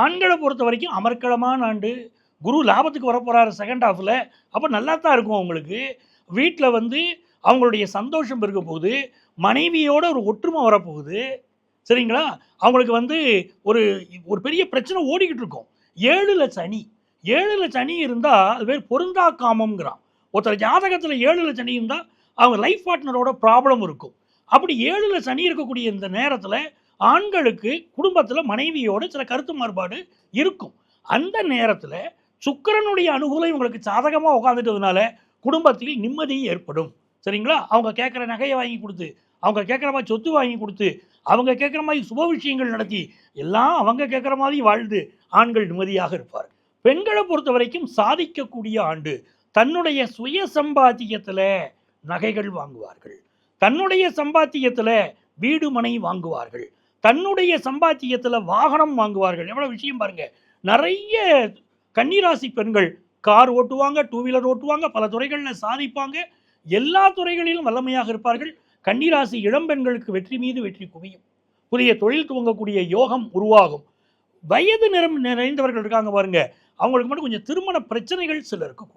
ஆண்களை பொறுத்த வரைக்கும் அமர்க்களமான ஆண்டு. குரு லாபத்துக்கு வரப்போகிறாரு செகண்ட் ஹாஃபில் அப்போ நல்லா தான் இருக்கும் அவங்களுக்கு. வீட்டில் வந்து அவங்களுடைய சந்தோஷம் இருக்க போகுது. மனைவியோட ஒரு ஒற்றுமை வரப்போகுது. சரிங்களா? அவங்களுக்கு வந்து ஒரு ஒரு பெரிய பிரச்சனை ஓடிக்கிட்டு இருக்கும். ஏழில் சனி. ஏழில் சனி இருந்தால் அது பேர் பொருந்தா காமம்ங்கிறான். ஒருத்தர் ஜாதகத்தில் ஏழில் சனி இருந்தால் அவங்க லைஃப் பார்ட்னரோட ப்ராப்ளம் இருக்கும். அப்படி ஏழில் சனி இருக்கக்கூடிய இந்த நேரத்தில் ஆண்களுக்கு குடும்பத்தில் மனைவியோடு சில கருத்து மாறுபாடு இருக்கும். அந்த நேரத்தில் சுக்கிரனுடைய அனுகூலம் இவங்களுக்கு சாதகமாக உட்காந்துட்டதுனால குடும்பத்தில் நிம்மதி ஏற்படும். சரிங்களா? அவங்க கேட்குற நகையை வாங்கி கொடுத்து அவங்க கேட்குற மாதிரி சொத்து வாங்கி கொடுத்து அவங்க கேட்குற மாதிரி சுப விஷயங்கள் நடத்தி எல்லாம் அவங்க கேட்குற மாதிரி வாழ்ந்து ஆண்கள் நிம்மதியாக இருப்பார் பெண்களை பொறுத்த வரைக்கும் சாதிக்கக்கூடிய ஆண்டு தன்னுடைய சுய சம்பாத்தியத்தில் நகைகள் வாங்குவார்கள். தன்னுடைய சம்பாத்தியத்தில் வீடு மனை வாங்குவார்கள். தன்னுடைய சம்பாத்தியத்தில் வாகனம் வாங்குவார்கள். எவ்வளோ விஷயம் பாருங்கள் நிறைய கன்னிராசி பெண்கள் கார் ஓட்டுவாங்க டூ வீலர் ஓட்டுவாங்க பல துறைகளில் சாதிப்பாங்க. எல்லா துறைகளிலும் வல்லமையாக இருப்பார்கள். கன்னிராசி இளம்பெண்களுக்கு வெற்றி மீது வெற்றி குவியும். புதிய தொழில் துவங்கக்கூடிய யோகம் உருவாகும். வயது நிறம் நிறைந்தவர்கள் இருக்காங்க பாருங்க. அவங்களுக்கு மட்டும் கொஞ்சம் திருமண பிரச்சனைகள் சில இருக்கும்